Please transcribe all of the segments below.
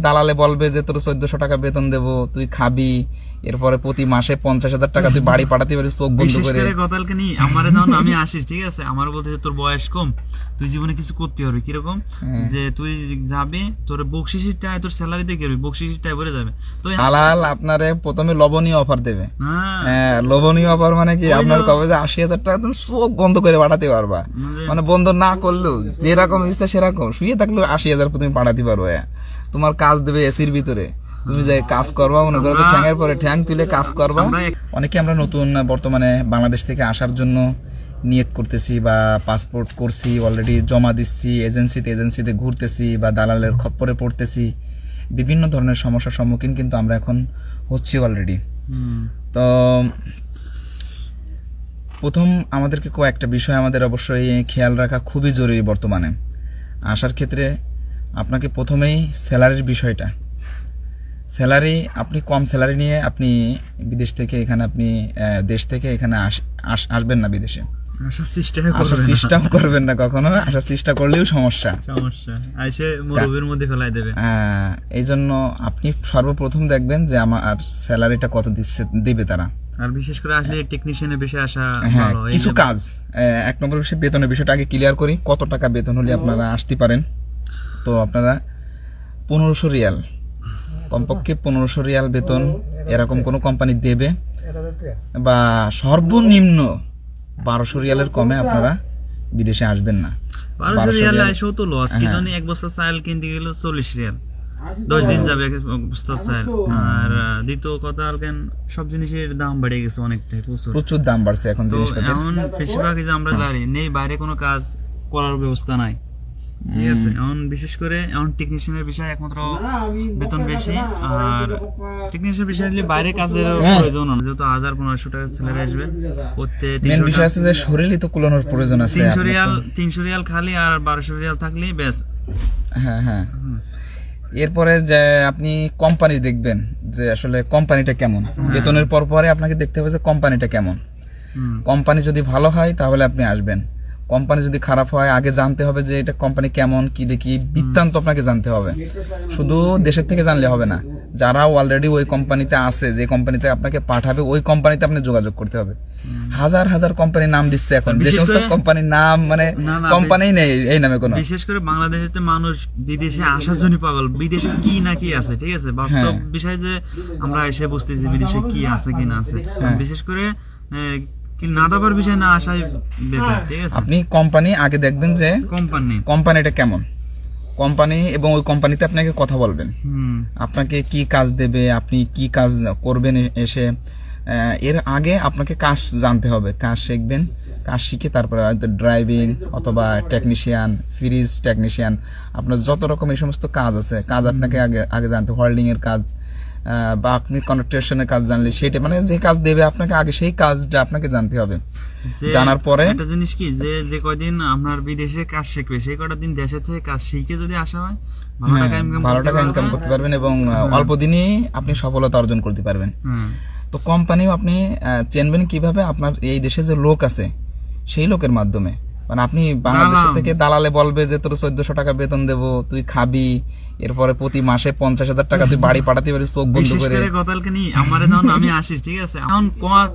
দালালে বলবে যে তোর চোদ্দশো টাকা বেতন দেবো তুই খাবি। এরপরে প্রতি মাসে পঞ্চাশ হাজার টাকা তুই বাড়ি পাঠাতে পারিস চোখ বন্ধ করে। গতকালকে নি আমারে যখন আমি আসি ঠিক আছে? আমার বলতে তোর বয়স কম তুই জীবনে কিছু করতে পারবি কীরকম? হ্যাঁ। যে তুই যাবি তোর বকশিসির টাকা তোর স্যালারি দিয়ে করবি বকশিসির টাকা ভরে যাবে। তো দালাল আপনারে প্রথমে লবণীয় অফার দেবে। হ্যাঁ। হ্যাঁ লবণীয় অফার মানে কি? আপনার কবে যে আশি হাজার টাকা তুমি চোখ বন্ধ করে পাঠাতে পারবা। মানে- মানে বন্ধ না করলেও যেরকম ইচ্ছা সেরকম শুয়ে থাকলেও আশি হাজার তুমি পাঠাতে পারো হ্যাঁ। তোমার কাজ দেবে এসির ভিতরে। তুমি যে কাজ করবা মনে করো ঠ্যাঙের পরে ঠ্যাং তুলে কাজ করবা। অনেকে আমরা নতুন বর্তমানে বাংলাদেশ থেকে আসার জন্য নিয়ত করতেছি বা পাসপোর্ট করছি অলরেডি জমা দিচ্ছি এজেন্সিতে এজেন্সিতে ঘুরতেছি বা দালালের খপ্পরে পড়তেছি। বিভিন্ন ধরনের সমস্যার সম্মুখীন কিন্তু আমরা এখন হচ্ছি অলরেডি তো প্রথম আমাদেরকে কয়েকটা বিষয় আমাদের অবশ্যই খেয়াল রাখা খুবই জরুরি বর্তমানে। আসার ক্ষেত্রে আপনাকে প্রথমেই স্যালারির বিষয়টা। স্যালারি আপনি কম স্যালারি নিয়ে আপনি বিদেশ থেকে এখানে আপনি দেশ থেকে এখানে আস- আস- আসবেন না বিদেশে। আসার। চেষ্টাও করবেন না। কখনো। আসার চেষ্টা করলেও সমস্যা। সমস্যা। আইসে মরুভূমির মধ্যে ফেলাই দেবে। এই জন্য আপনি সর্বপ্রথম দেখবেন যে আমার স্যালারিটা কত দিচ্ছে দিবে তারা। আর বিশেষ করে আসলে টেকনিশিয়ানের বেশি আসা হ্যাঁ কিছু কাজ। এক নম্বর বিষয় বেতনের বিষয়টা আগে ক্লিয়ার করি। কত টাকা বেতন হলে আপনারা আসতে পারেন। তো আপনারা পনেরোশো রিয়াল কমপক্ষে পনেরোশো রিয়াল বেতন এরকম কোনো কোম্পানি দেবে বা সর্বনিম্ন বারোশো রিয়ালের কমে আপনারা বিদেশে আসবেন না। বারোশো রিয়াল রিয়াল। তো লস কি হ্যাঁ। জানি এক বস্তা চাল কিনতে গেল চল্লিশ রিয়াল। দশ দিন যাবে এক বস্তা চাল আর দ্বিতীয় কথা কেন সব জিনিসের দাম বেড়ে গেছে অনেকটাই প্রচুর। প্রচুর দাম বাড়ছে এখন এখন বেশিরভাগ এই যে আমরা জানি নেই বাইরে কোনো কাজ করার ব্যবস্থা নাই। ঠিক আছে এখন বিশেষ করে এখন টেকনিশিয়ানের বিষয় একমাত্র বেতন বেশি আর টেকনিশিয়ান বিষয় হলে বাইরে কাজের হ্যাঁ। প্রয়োজন না যেহেতু হাজার পনেরোশো টাকা স্যালারি আসবে। করতে মেন বিষয় আছে যে শরীরই তো কুলানোর প্রয়োজন আছে তিনশো রিয়াল তিনশো রিয়াল খালি আর বারোশো রিয়াল থাকলেই ব্যাস। হ্যাঁ হ্যাঁ। এরপরে যে আপনি কোম্পানি দেখবেন যে আসলে কোম্পানিটা কেমন। বেতনের পর পরে আপনাকে দেখতে হবে যে কোম্পানিটা কেমন। কোম্পানি যদি ভালো হয় তাহলে আপনি আসবেন। কোম্পানি যদি খারাপ হয় আগে জানতে হবে যে এটা কোম্পানি কেমন কি দেখি বৃত্তান্ত আপনাকে জানতে হবে। শুধু দেশের থেকে জানলে হবে না যারা অলরেডি ওই কোম্পানিতে আছে যে কোম্পানিতে আপনাকে পাঠাবে ওই কোম্পানিতে আপনি যোগাযোগ করতে হবে। হাজার হাজার কোম্পানির নাম দিচ্ছে এখন। যে সমস্ত কোম্পানির নাম মানে কোম্পানি নেই এই নামে কোনো। বিশেষ করে বাংলাদেশেতে মানুষ বিদেশে আসার জন্য পাগল বিদেশে কি না কি আছে ঠিক আছে? বাস্তব হ্যাঁ। বিষয় যে আমরা এসে বুঝতেছি বিদেশে কি আছে কি না আছে। হ্যাঁ। বিশেষ করে না দাবার বিষয় না আসাই বেটার ঠিক আছে? আপনি কোম্পানি আগে দেখবেন যে কোম্পানি কোম্পানিটা কেমন? কোম্পানি এবং ওই কোম্পানিতে আপনাকে কথা বলবেন। আপনাকে কি কাজ দেবে আপনি কি কাজ করবেন এসে এর আগে আপনাকে কাজ জানতে হবে। কাজ শিখবেন কাজ শিখে তারপরে হয়তো ড্রাইভিং অথবা টেকনিশিয়ান ফ্রিজ টেকনিশিয়ান আপনার যত রকম এই সমস্ত কাজ আছে কাজ আপনাকে আগে আগে জানতে হোল্ডিং এর কাজ বা আপনি কনস্ট্রাকশনের কাজ জানলে সেটা মানে যে কাজ দেবে আপনাকে আগে সেই কাজটা আপনাকে জানতে হবে। জানার পরে একটা জিনিস কি যে যে কয়দিন আপনার বিদেশে কাজ শিখবে সেই কটা দিন দেশে থেকে কাজ শিখে যদি আসা হয় ভালো হ্যাঁ, টাকা ইনকাম করতে পারবেন। এবং অল্প দিনই আপনি সফলতা অর্জন করতে পারবেন। হ্যাঁ। তো কোম্পানিও আপনি চিনবেন কীভাবে আপনার এই দেশে যে লোক আছে সেই লোকের মাধ্যমে। মানে আপনি বাংলাদেশ থেকে দালালে বলবে যে তোর চোদ্দশো টাকা বেতন দেবো তুই খাবি এরপরে প্রতি মাসে পঞ্চাশ হাজার টাকা তুই বাড়ি পাঠাতে পারিস চোখ বন্ধ করে। গতকালকে নি আমারে যখন আমি আসি ঠিক আছে? এখন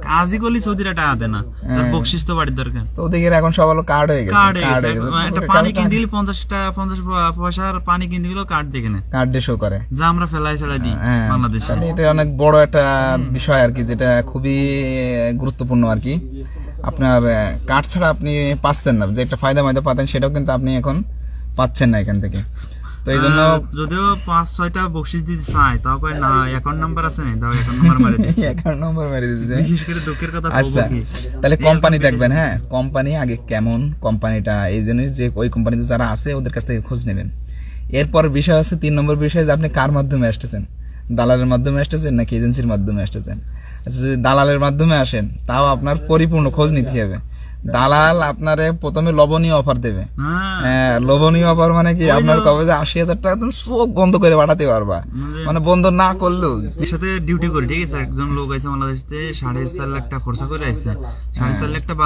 কাজই করলি সৌদিরা টাকা দেয় না। হ্যাঁ। বকশিস তো বাড়ির দরকার। ওদিকে এখন সব হলো কার্ড হয়ে গেছে কার্ড হয়ে গেছে। একটা পানি কিনতে গেলে পঞ্চাশ টাকা পঞ্চাশ পয়সার পানি কিনতে গেলেও কার্ড দেখে নেয়। কার্ড দিয়ে শো করে। যা আমরা ফেলাই ছাড়া দিই হ্যাঁ বাংলাদেশে। এটা অনেক বড় একটা বিষয় আর কি যেটা খুবই গুরুত্বপূর্ণ আর কি। আপনার কার্ড ছাড়া আপনি পাচ্ছেন না। যে একটা ফায়দা মায়দা পাতেন সেটাও কিন্তু আপনি এখন পাচ্ছেন না এখান থেকে। তো এই জন্য যদিও পাঁচ ছয়টা বকশিস দিতে চাই তাও কয় না অ্যাকাউন্ট নাম্বার আছে না দাও অ্যাকাউন্ট নাম্বার মারি দিই অ্যাকাউন্ট নম্বর মেরে দিতে বিশেষ করে দুঃখের কথা বলব আচ্ছা তাহলে কোম্পানি দেখবেন হ্যাঁ? কোম্পানি আগে কেমন কোম্পানিটা এই জন্য যে ওই কোম্পানিতে যারা আছে ওদের কাছ থেকে খোঁজ নেবেন। এরপর বিষয় আছে তিন নম্বর বিষয় যে আপনি কার মাধ্যমে আসতেছেন? দালালের মাধ্যমে আসতেছেন নাকি এজেন্সির মাধ্যমে আসতেছেন? আচ্ছা যদি দালালের মাধ্যমে আসেন তাও আপনার পরিপূর্ণ খোঁজ নিতে হবে। দালাল আপনারে প্রথমে লবণীয় অফার দেবে। হ্যাঁ। হ্যাঁ লবণীয় অফার মানে কি? আপনার কবে যে আশি হাজার টাকা তুমি চোখ বন্ধ করে পাঠাতে পারবা। মানে- মানে বন্ধ না করলেও সাথে ডিউটি করি ঠিক আছে? একজন লোক আছে বাংলাদেশ সাড়ে চার লাখ টাকা খরচা করে আসছে সাড়ে চার লাখ টাকা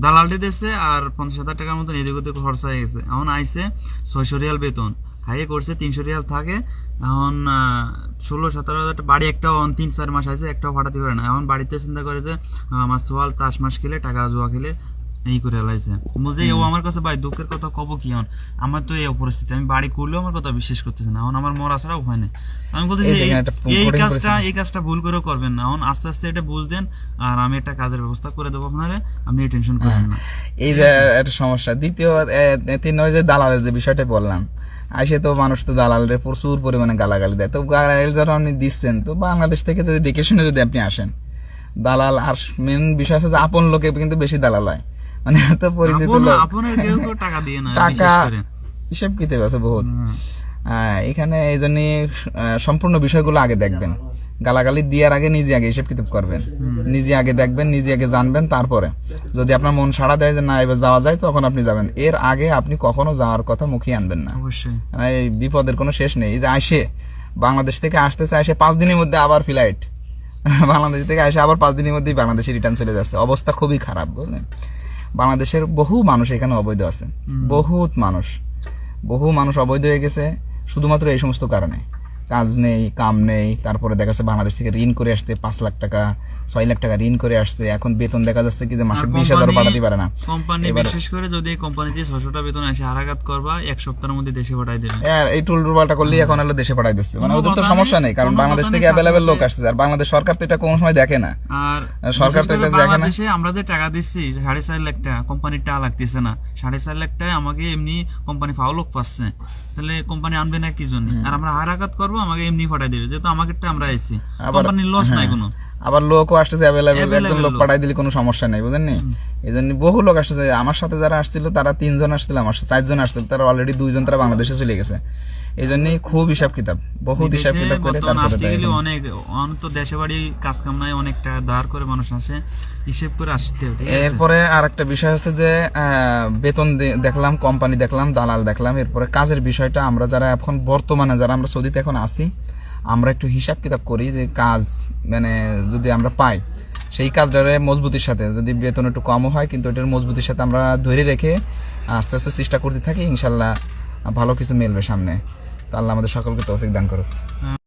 দালাল দিতেছে আর পঞ্চাশ হাজার টাকার মতন এদিক ওদিক খরচা হয়ে গেছে। এখন আইসে ছয়শো রিয়াল বেতন। হাইয়ে করছে তিনশো রিয়াল থাকে। এখন ষোলো সতেরো হাজার বাড়ি একটাও তিন চার মাস আছে একটাও ফাটাতে পারে না। এখন বাড়িতে চিন্তা করে যে আমার সোয়াল তাস মাস খেলে টাকা জুয়া খেলে এই করে লাইছে। বলছে ও আমার কাছে ভাই দুঃখের কথা কব কি এখন? আমার তো এই পরিস্থিতি আমি বাড়ি করলেও আমার কথা বিশ্বাস করতেছে না। এখন আমার মরা ছাড়া উপায় নেই। আমি বলতে এই কাজটা এই কাজটা ভুল করে করবেন না। এখন আস্তে আস্তে এটা বুঝদেন আর আমি একটা কাজের ব্যবস্থা করে দেবো আপনারা। আপনি টেনশন করেন না। এই যে একটা সমস্যা। দ্বিতীয় তিন নম্বর যে দালালের যে বিষয়টা বললাম আইসে তো মানুষ তো দালালরে প্রচুর পরিমাণে গালাগালি দেয়। তো গালাগালি যারা আপনি দিচ্ছেন তো বাংলাদেশ থেকে যদি দেখে শুনে যদি আপনি আসেন দালাল আর মেন বিষয় আছে যে আপন লোকে কিন্তু বেশি দালাল হয়। মানে এত পরিচিত টাকা হিসেব কিতে আছে বহুত। আহ, এখানে এই জন্য সম্পূর্ণ বিষয়গুলো আগে দেখবেন। গালাগালি দেওয়ার আগে নিজে আগে হিসেব কিতাব করবেন। নিজে আগে দেখবেন নিজে আগে জানবেন তারপরে। যদি আপনার মন সাড়া দেয় যে না এবার যাওয়া যায় তখন আপনি যাবেন। এর আগে আপনি কখনো যাওয়ার কথা মুখে আনবেন না। অবশ্যই। মানে এই বিপদের কোনো শেষ নেই। এই যে আসে বাংলাদেশ থেকে আসতেছে আসে পাঁচ দিনের মধ্যে আবার ফ্লাইট। বাংলাদেশ থেকে আসে আবার পাঁচ দিনের মধ্যেই বাংলাদেশে রিটার্ন চলে যাচ্ছে। অবস্থা খুবই খারাপ বুঝলেন? বাংলাদেশের বহু মানুষ এখানে অবৈধ আছে। বহুত মানুষ। বহু মানুষ অবৈধ হয়ে গেছে। শুধুমাত্র এই সমস্ত কারণে। কাজ নেই কাম নেই তারপরে দেখা যাচ্ছে বাংলাদেশ থেকে ঋণ করে আসতে পাঁচ লাখ টাকা ছয় লাখ টাকা ঋণ করে আসছে। এখন বেতন দেখা যাচ্ছে কি যে মাসে বিশ হাজার পাঠাতে পারে না। কোম্পানি বিশেষ করে যদি এই কোম্পানিতে ছশোটা বেতন আসে হারাঘাত করবা এক সপ্তাহের মধ্যে দেশে পাঠাই দেবে। আর এই টুল রুবালটা করলেই এখন হলো দেশে পাঠাই দিচ্ছে। মানে ওদের তো সমস্যা নেই, কারণ বাংলাদেশ থেকে অ্যাভেলেবেল লোক আসছে। আর বাংলাদেশ সরকার তো এটা কোনো সময় দেখে না। আর সরকার তো এটা দেখে না। বাংলাদেশে আমরা যে টাকা দিচ্ছি সাড়ে চার লাখ টাকা কোম্পানির টাকা লাগতেছে না। সাড়ে চার লাখ টাকা আমাকে এমনি কোম্পানি ফাও লোক পাচ্ছে। তাহলে কোম্পানি আনবে না কি জন্য? আর আমরা হারাঘাত করব আমাকে এমনি ফাটাই দেবে। যেহেতু আমাকে আমরা আইছি। আবার কোম্পানির লস নাই হ্যাঁ, কোনো। আবার লোকও আসতেছে অ্যাভেলেবেল একজন লোক। পাঠাই দিলে কোনো সমস্যা নেই বুঝেন নি? এই জন্য বহু লোক আসতেছে। আমার সাথে যারা আসছিল তারা তিনজন আসছিল আমার সাথে চারজন আসছিল তারা অলরেডি দুইজন তারা বাংলাদেশে চলে গেছে। এই জন্যই খুব হিসাব কিতাব বহুত হিসাব কিতাব করে তারপরে অনেক দেশে বাড়ি কাজ কাম নাই অনেক টাকা ধার করে মানুষ আসে হিসেব করে আসতে? এরপরে আর একটা বিষয় হচ্ছে যে বেতন দেখলাম কোম্পানি দেখলাম দালাল দেখলাম এরপরে কাজের বিষয়টা আমরা যারা এখন বর্তমানে যারা আমরা সৌদিতে এখন আছি আমরা একটু হিসাব কিতাব করি যে কাজ মানে যদি আমরা পাই সেই কাজটারে মজবুতির সাথে যদি বেতন একটু কমও হয় কিন্তু এটার মজবুতির সাথে আমরা ধরে রেখে আস্তে আস্তে চেষ্টা করতে থাকি ইনশাল্লাহ ভালো কিছু মিলবে সামনে তো আল্লাহ আমাদের সকলকে তৌফিক দান করুক।